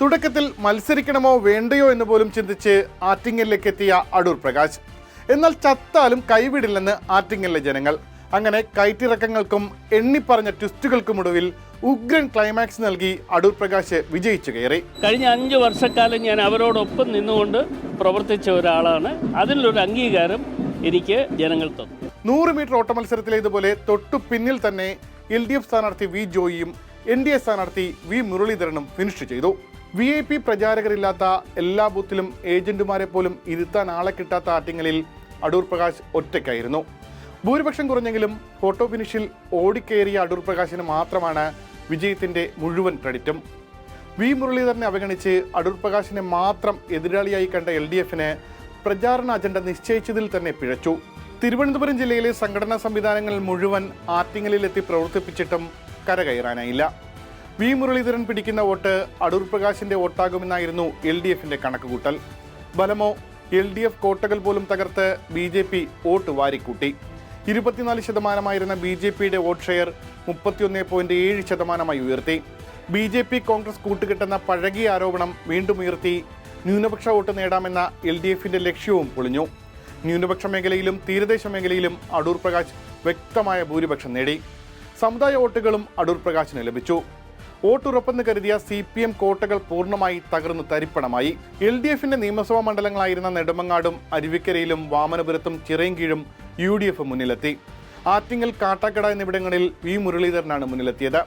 തുടക്കത്തിൽ മത്സരിക്കണമോ വേണ്ടയോ എന്ന് പോലും ചിന്തിച്ച് ആറ്റിങ്ങലിലേക്ക് എത്തിയ അടൂർ പ്രകാശ്. എന്നാൽ ചത്താലും കൈവിടില്ലെന്ന് ആറ്റിങ്ങലിലെ ജനങ്ങൾ. അങ്ങനെ കയറ്റിറക്കങ്ങൾക്കും എണ്ണിപ്പറഞ്ഞ ട്വിസ്റ്റുകൾക്കുമൊടുവിൽ ഉഗ്രൻ ക്ലൈമാക്സ് നൽകി അടൂർ പ്രകാശ് വിജയിച്ചു കയറി. കഴിഞ്ഞ അഞ്ച് വർഷക്കാലം ഞാൻ അവരോടൊപ്പം നിന്നുകൊണ്ട് പ്രവർത്തിച്ച ഒരാളാണ്. അതിലൊരു അംഗീകാരം എനിക്ക് ജനങ്ങൾ തന്നു. നൂറ് മീറ്റർ ഓട്ട മത്സരത്തിലേതുപോലെ തൊട്ടു പിന്നിൽ തന്നെ എൽ ഡി എഫ് സ്ഥാനാർത്ഥി വി ജോയിയും എൻ ഡി എ സ്ഥാനാർത്ഥി വി മുരളീധരനും ഫിനിഷ് ചെയ്തു. വി ഐ പി പ്രചാരകരില്ലാത്ത എല്ലാ ബൂത്തിലും ഏജന്റുമാരെ പോലും ഇരുത്താൻ ആളെ കിട്ടാത്ത ആറ്റിങ്ങലിൽ അടൂർ പ്രകാശ് ഒറ്റയ്ക്കായിരുന്നു. ഭൂരിപക്ഷം കുറഞ്ഞെങ്കിലും ഫോട്ടോ ഫിനിഷിൽ ഓടിക്കേറിയ അടൂർ പ്രകാശിന് മാത്രമാണ് വിജയത്തിന്റെ മുഴുവൻ ക്രെഡിറ്റും. വി മുരളീധരനെ അവഗണിച്ച് അടൂർ പ്രകാശിനെ മാത്രം എതിരാളിയായി കണ്ട എൽ ഡി എഫിന് പ്രചാരണ അജണ്ട നിശ്ചയിച്ചതിൽ തന്നെ പിഴച്ചു. തിരുവനന്തപുരം ജില്ലയിലെ സംഘടനാ സംവിധാനങ്ങൾ മുഴുവൻ ആറ്റിങ്ങലിലെത്തി പ്രവർത്തിപ്പിച്ചിട്ടും കരകയറാനായില്ല. വി മുരളീധരൻ പിടിക്കുന്ന വോട്ട് അടൂർ പ്രകാശിന്റെ വോട്ടാകുമെന്നായിരുന്നു എൽ ഡി എഫിന്റെ കണക്കുകൂട്ടൽ. ബലമോ എൽ ഡി എഫ് കോട്ടകൾ പോലും തകർത്ത് ബി ജെ പി വോട്ട് വാരിക്കൂട്ടി. ഇരുപത്തിനാല് ശതമാനമായിരുന്ന ബി ജെ പിയുടെ വോട്ട് ഷെയർ മുപ്പത്തിയൊന്ന് പോയിന്റ് ഏഴ് ശതമാനമായി ഉയർത്തി. ബി ജെ പി കോൺഗ്രസ് കൂട്ടുകെട്ടെന്ന പഴകിയ ആരോപണം വീണ്ടും ഉയർത്തി. ന്യൂനപക്ഷ വോട്ട് നേടാമെന്ന എൽ ഡി എഫിന്റെ ലക്ഷ്യവും പൊളിഞ്ഞു. ന്യൂനപക്ഷ മേഖലയിലും തീരദേശ മേഖലയിലും അടൂർ പ്രകാശ് വ്യക്തമായ ഭൂരിപക്ഷം നേടി. സമുദായ വോട്ടുകളും അടൂർ പ്രകാശിന് ലഭിച്ചു. വോട്ടുറപ്പെന്ന് കരുതിയ സി പി എം കോട്ടകൾ പൂർണമായി തകർന്നു തരിപ്പണമായി. എൽ ഡി എഫിന്റെ നിയമസഭാ മണ്ഡലങ്ങളായിരുന്ന നെടുമങ്ങാടും അരുവിക്കരയിലും വാമനപുരത്തും ചിറയൻകീഴും യു ഡി എഫ് മുന്നിലെത്തി. ആറ്റിങ്ങൽ കാട്ടാക്കട എന്നിവിടങ്ങളിൽ വി മുരളീധരനാണ് മുന്നിലെത്തിയത്.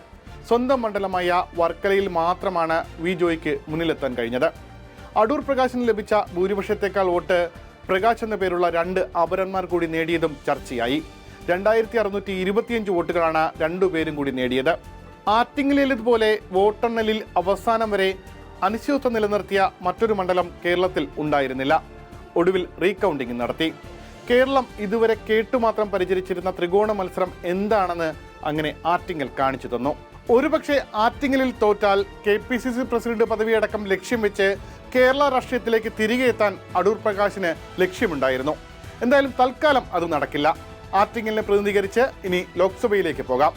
സ്വന്തം മണ്ഡലമായ വർക്കലയിൽ മാത്രമാണ് വി ജോയ്ക്ക് മുന്നിലെത്താൻ കഴിഞ്ഞത്. അടൂർ പ്രകാശിന് ലഭിച്ച ഭൂരിപക്ഷത്തേക്കാൾ വോട്ട് പ്രകാശ് എന്ന പേരുള്ള രണ്ട് അപരന്മാർ കൂടി നേടിയതും ചർച്ചയായി. രണ്ടായിരത്തി അറുന്നൂറ്റി ഇരുപത്തിയഞ്ച് വോട്ടുകളാണ് രണ്ടുപേരും കൂടി നേടിയത്. ആറ്റിങ്ങലിലേതുപോലെ വോട്ടെണ്ണലിൽ അവസാനം വരെ അനിശ്ചിതത്വം നിലനിർത്തിയ മറ്റൊരു മണ്ഡലം കേരളത്തിൽ ഉണ്ടായിരുന്നില്ല. ഒടുവിൽ റീകൗണ്ടിംഗ് നടത്തി. കേരളം ഇതുവരെ കേട്ടുമാത്രം പരിചരിച്ചിരുന്ന ത്രികോണ മത്സരം എന്താണെന്ന് അങ്ങനെ ആറ്റിങ്ങൽ കാണിച്ചു തന്നു. ഒരുപക്ഷെ ആറ്റിങ്ങലിൽ തോറ്റാൽ K P C C president പദവിയടക്കം ലക്ഷ്യം വെച്ച് കേരള രാഷ്ട്രീയത്തിലേക്ക് തിരികെ എത്താൻ അടൂർ പ്രകാശിന് ലക്ഷ്യമുണ്ടായിരുന്നു. എന്തായാലും തൽക്കാലം അത് നടക്കില്ല. ആറ്റിങ്ങലിനെ പ്രതിനിധീകരിച്ച് ഇനി ലോക്സഭയിലേക്ക് പോകാം.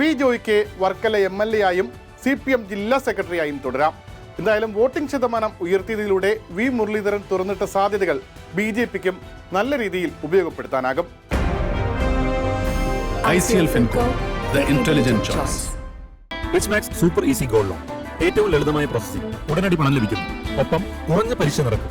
വി ജോയ്ക്ക് വർക്കല എം എൽ എ ആയും സി പി എം ജില്ലാ സെക്രട്ടറിയായും തുടരാം. എന്തായാലും വോട്ടിംഗ് ശതമാനം ഉയർത്തിയതിലൂടെ വി മുരളീധരൻ തുറന്നിട്ട സാധ്യതകൾ ബി ജെ പിക്കും നല്ല രീതിയിൽ ഉപയോഗപ്പെടുത്താനാകും. ICL Finco, the intelligent choice. Rich max super easy gold loan ഏറ്റവും ലളിതമായ പ്രോസസ്സിംഗ് ഉടനടി പണം ലഭിക്കുന്നു. ഒപ്പം കുറഞ്ഞ പലിശ നിരക്ക്.